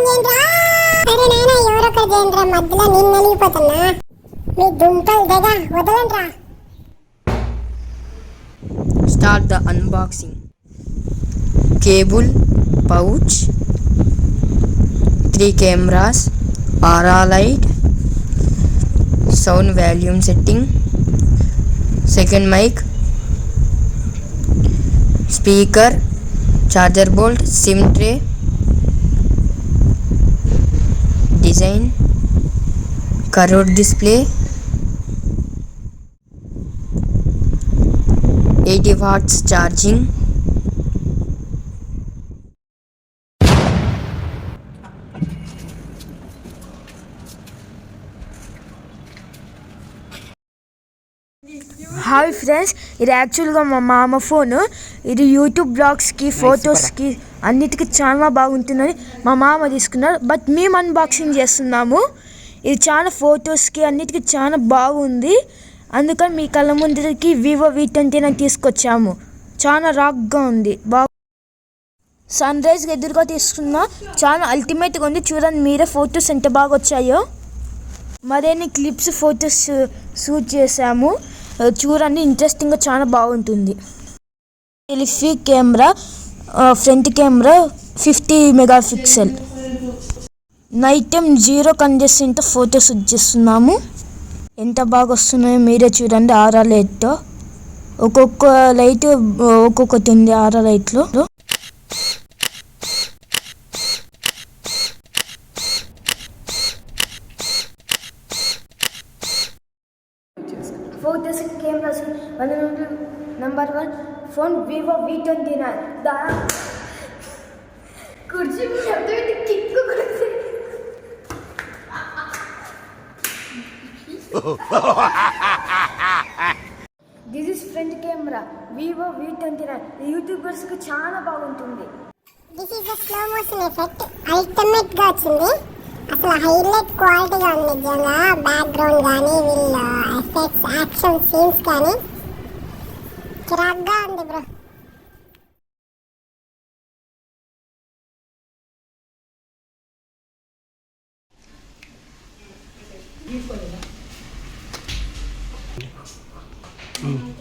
Phone చేయండి రా అరే నాయన ఎవరొకరు చేయండి రా మధ్యలో నేను నలిగిపోతున్నా మీ దుంపలు దగ్గ వదలండి రా Start the unboxing. Cable, pouch, three cameras, aura light, sound volume setting, second mic, speaker, charger bolt, SIM design, curved display, 80 watts charging hi friends ఇది యాక్చువల్గా మా మామ ఫోన్ ఇది యూట్యూబ్ బ్లాగ్స్కి ఫొటోస్కి అన్నిటికీ చాలా బాగుంటుందని మా మామ తీసుకున్నారు. బట్ మేము అన్బాక్సింగ్ చేస్తున్నాము. ఇది చాలా ఫొటోస్కి అన్నిటికీ చాలా బాగుంది. అందుకని మీ కళ్ళ ముందరికి వివో వి ట్వంటీ నైన్ తీసుకొచ్చాము. చాలా రాక్గా ఉంది. బాగు సన్ రైజ్ ఎదురుగా తీసుకున్న చాలా అల్టిమేట్గా ఉంది. చూడండి మీరే ఫొటోస్ ఎంత బాగా వచ్చాయో. మరిన్ని క్లిప్స్ ఫొటోస్ షూట్ చేసాము చూడండి ఇంట్రెస్టింగ్గా చాలా బాగుంటుంది. Selfie camera front camera fifty mega pixel night time zero కంజెషన్తో photos shoot చేస్తున్నాము ఎంత బాగా వస్తున్నాయో మీరే చూడండి ఆరా లైట్తో ఒక్కొక్క లైట్ ఒక్కొక్కటి ఉంది ఆరా లైట్లో. Photos cameras one number one phone Vivo V twenty nine. దా కుర్చీ మీద కిక్ కుర్చీ. This is front camera Vivo V twenty nine యూట్యూబర్స్కి చాలా బాగుంటుంది. This is the slow motion effect అల్టిమేట్గా వచ్చింది. అసలు హైలైట్ క్వాలిటీగా ఉంది నిజంగా. బ్యాక్గ్రౌండ్ కానీ వీళ్ళ ఎఫెక్ట్స్ యాక్షన్ సీన్స్ కానీ చిరాగ్గా ఉంది బ్రో. Mm.